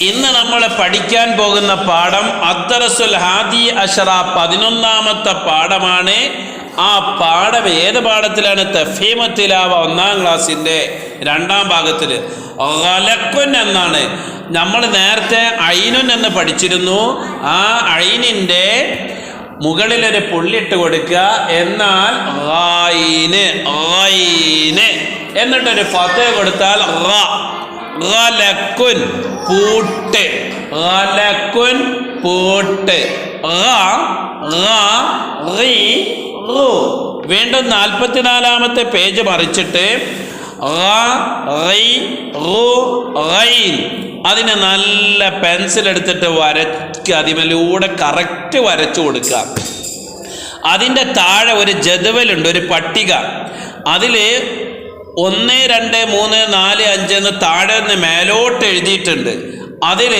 ഇന്ന് നമ്മൾ പഠിക്കാൻ പോകുന്ന പാഠം അദ്ദറസുൽ ഹാദി അഷറ പതിനൊന്നാമത്തെ പാഠമാണ്. ആ പാഠം ഏത് പാഠത്തിലാണ്? തഫീമത്തിലാവ ഒന്നാം ക്ലാസ്സിന്റെ രണ്ടാം ഭാഗത്തിൽ ഗലക്കുൻ എന്നാണ്. നമ്മൾ നേരത്തെ ഐനുൻ എന്ന് പഠിച്ചിരുന്നു. ആ ഐനിന്റെ മുകളിലൊരു പുള്ളിട്ട് കൊടുക്കുക. എന്നാൽ എന്നിട്ടൊരു ഫത്ത് കൊടുത്താൽ പൂട്ട്. പൂട്ട്. വീണ്ടും നാൽപ്പത്തിനാലാമത്തെ പേജ് മറിച്ചിട്ട്. അതിന് നല്ല പെൻസിൽ എടുത്തിട്ട് വരയ്ക്കുക അതിമലൂടെ കറക്റ്റ് വരച്ചു കൊടുക്കുക. അതിന്റെ താഴെ ഒരു ജതുവലുണ്ട് ഒരു പട്ടിക. അതിൽ ഒന്ന് രണ്ട് മൂന്ന് നാല് അഞ്ച് എന്ന് താഴെ നിന്ന് മേലോട്ട് എഴുതിയിട്ടുണ്ട്. അതിൽ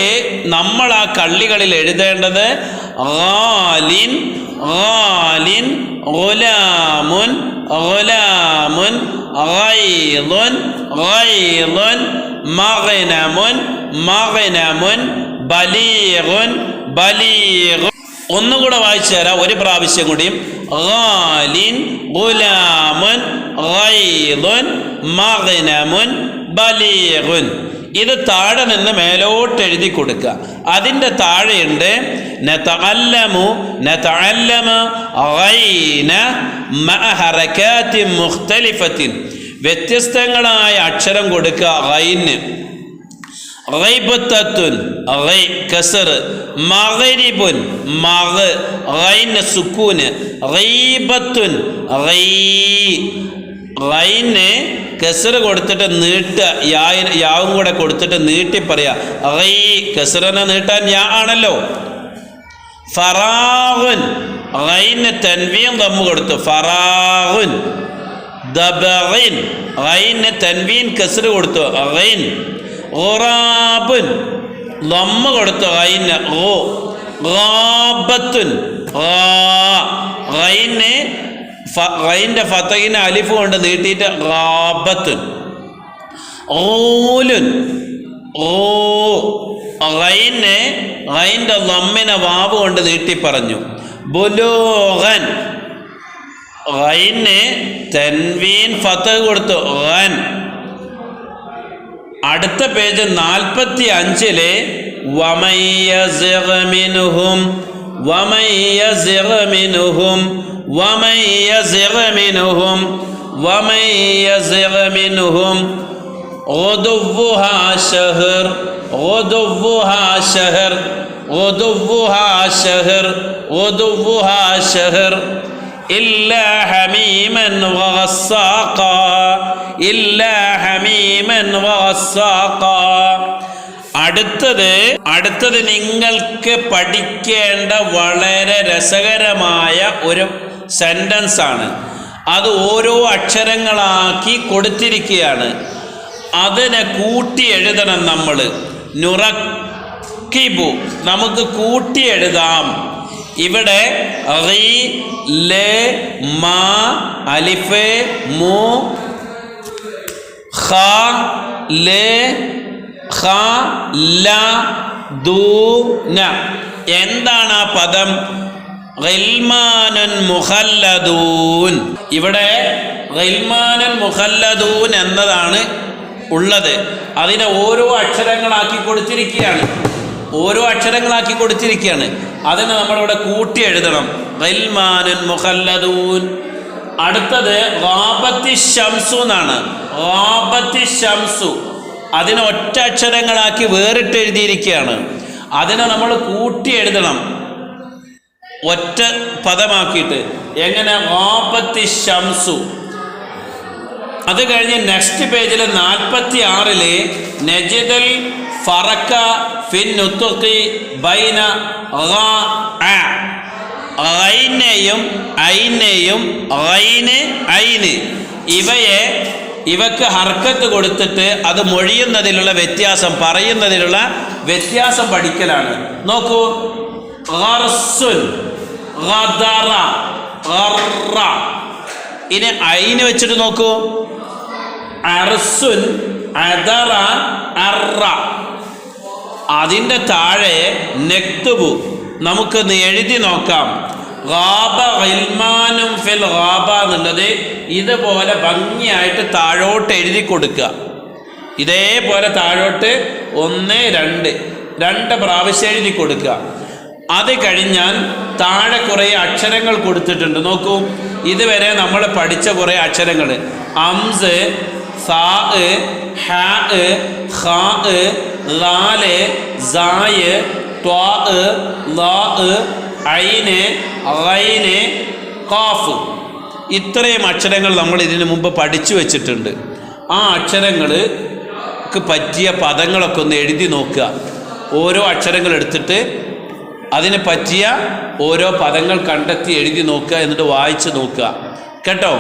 നമ്മൾ ആ കള്ളികളിൽ എഴുതേണ്ടത് ആലിൻ ആലിൻ ഗുലാമുൻ ഗുലാമുൻ ഗൈലുൻ ഗൈലുൻ മഗ്നമുൻ മഗ്നമുൻ ബലീഗുൻ ബലീഗുൻ. ഒന്നുകൂടെ വായിച്ചു തരാം. ഒരു പ്രാവശ്യം കൂടിയും ഗാലിൻ ഗുലാമുൻ ഗൈദുൻ മഗ്നമുൻ ബലീഗുൻ. ഇത് താഴെ നിന്ന് മേലോട്ട് എഴുതി കൊടുക്കുക. അതിന്റെ താഴെയുണ്ട് നതഅല്ലമു നതഅല്ലമ ഗൈന മഅ ഹറകാത്തിൻ മുഖ്തലിഫത്തിൻ. വ്യത്യസ്തങ്ങളായ അക്ഷരം കൊടുക്കുക ഗൈന്. കസർ മഗ്രിബുൻ മഗ് ഗൈന് സുക്കൂന് റൈബത്തുൻ റൈ ഗൈന് കസർ കൊടുത്തിട്ട് നീട്ടുക യാ- യാവും കൂടെ കൊടുത്തിട്ട് നീട്ടി പറയാ റൈ കസറിനെ നീട്ടാൻ യാ ആണല്ലോ. ഫറാഹുൻ റൈന് തൻവീൻ ദമ്മ് കൊടുത്തു ഫറാഹുൻ ദബറിൻ റൈന് തൻവീൻ കസർ കൊടുത്തു ഗൈൻ ഖുറാബുൻ. ലമ്മ കൊടുത്ത ഗൈന് ഓ റാബത്തുൻ റൈനെ റൈന്റെ ഫത്തഹിന് അലിഫ് കൊണ്ട് നീട്ടിയിട്ട് റാബത്തുൻ ഓലുൻ ഓ റൈനെ റൈന്റെ ലമ്മിനെ വാവ് കൊണ്ട് നീട്ടി പറഞ്ഞു. ബുലോഹൻ റൈനെ തൻവീൻ ഫത്തഹ് കൊടുത്തു. ഗൻ അടുത്ത പേജ് നാൽപ്പത്തി അഞ്ചിലെ വമയ്യസിറും വമയ്യസിറും വമയ്യസിറും വമയ്യസിറും غدوها شهر غدوها شهر غدوها شهر غدوها شهر إلا حميما وغساقا إلا حميما وغساقا അടുത്തത് അടുത്തത് നിങ്ങൾക്ക് പഠിക്കേണ്ട വളരെ രസകരമായ ഒരു സെന്റൻസ് ആണ്. അത് ഓരോ അക്ഷരങ്ങളാക്കി കൊടുത്തിരിക്കുകയാണ്. അതിനെ കൂട്ടി എഴുതണം നമ്മൾ നുറക്കിബു. നമുക്ക് കൂട്ടി എഴുതാം. ഇവിടെ റീ ലെ മാ അലിഫ് മു ഖ ലേ ഖ ല ദൂന എന്താണ് ആ പദം? മുഖല്ലദൂൻ ഇവിടെ മുഹല്ലദൂൻ എന്നതാണ് ഉള്ളത്. അതിനെ ഓരോ അക്ഷരങ്ങളാക്കി കൊടുത്തിരിക്കുകയാണ്. ഓരോ അക്ഷരങ്ങളാക്കി കൊടുത്തിരിക്കുകയാണ്. അതിനെ നമ്മളിവിടെ കൂട്ടി എഴുതണം. ഗിൽമാനുൻ മുഖല്ലദൂൻ അടുത്തത് റാബത്തി ഷംസു എന്നാണ്. റാബത്തി ഷംസു അതിനെ ഒറ്റ അക്ഷരങ്ങളാക്കി വേറിട്ട് എഴുതിയിരിക്കുകയാണ് അതിനെ നമ്മൾ കൂട്ടി എഴുതണം. ഒറ്റ പദമാക്കിയിട്ട്. എങ്ങനെ? റാബത്തി ഷംസു അത് കഴിഞ്ഞ് നെക്സ്റ്റ് പേജിൽ നാൽപ്പത്തി ആറിൽ നജിദൽ ഫറക്ക ഫിൻ ബൈന. ഐനെയും ഐനെയും ഐന് ഐന്. ഇവയെ ഇവക്ക് ഹർക്കത്ത് കൊടുത്തിട്ട് അത് മൊഴിയുന്നതിലുള്ള വ്യത്യാസം പറയുന്നതിലുള്ള വ്യത്യാസം പഠിക്കലാണ്. നോക്കൂ. ഇനി ഐന് വെച്ചിട്ട് നോക്കൂ. അർസുൻ അതിന്റെ താഴെ നെക്തുബു. നമുക്കൊന്ന് എഴുതി നോക്കാം. ഗാബ ഗിൽമാനും ഫിൽ ഗാബ എന്നുള്ളത് ഇതുപോലെ ഭംഗിയായിട്ട് താഴോട്ട് എഴുതി കൊടുക്കുക. ഇതേപോലെ താഴോട്ട് ഒന്ന് രണ്ട് രണ്ട് പ്രാവശ്യം എഴുതി കൊടുക്കുക. അത് കഴിഞ്ഞാൽ താഴെ കുറേ അക്ഷരങ്ങൾ കൊടുത്തിട്ടുണ്ട്. നോക്കൂ ഇതുവരെ നമ്മൾ പഠിച്ച കുറേ അക്ഷരങ്ങൾ. അംസ് സാ ഹ ഹാ ലാൽ സായ് കാഫ് ഇത്രയും അക്ഷരങ്ങൾ നമ്മൾ ഇതിനു മുമ്പ് പഠിച്ചു വെച്ചിട്ടുണ്ട്. ആ അക്ഷരങ്ങൾക്ക് പറ്റിയ പദങ്ങളൊക്കെ ഒന്ന് എഴുതി നോക്കുക. ഓരോ അക്ഷരങ്ങൾ എടുത്തിട്ട് അതിന് പറ്റിയ ഓരോ പദങ്ങൾ കണ്ടെത്തി എഴുതി നോക്കുക എന്നിട്ട് വായിച്ച് നോക്കുക. കേട്ടോ?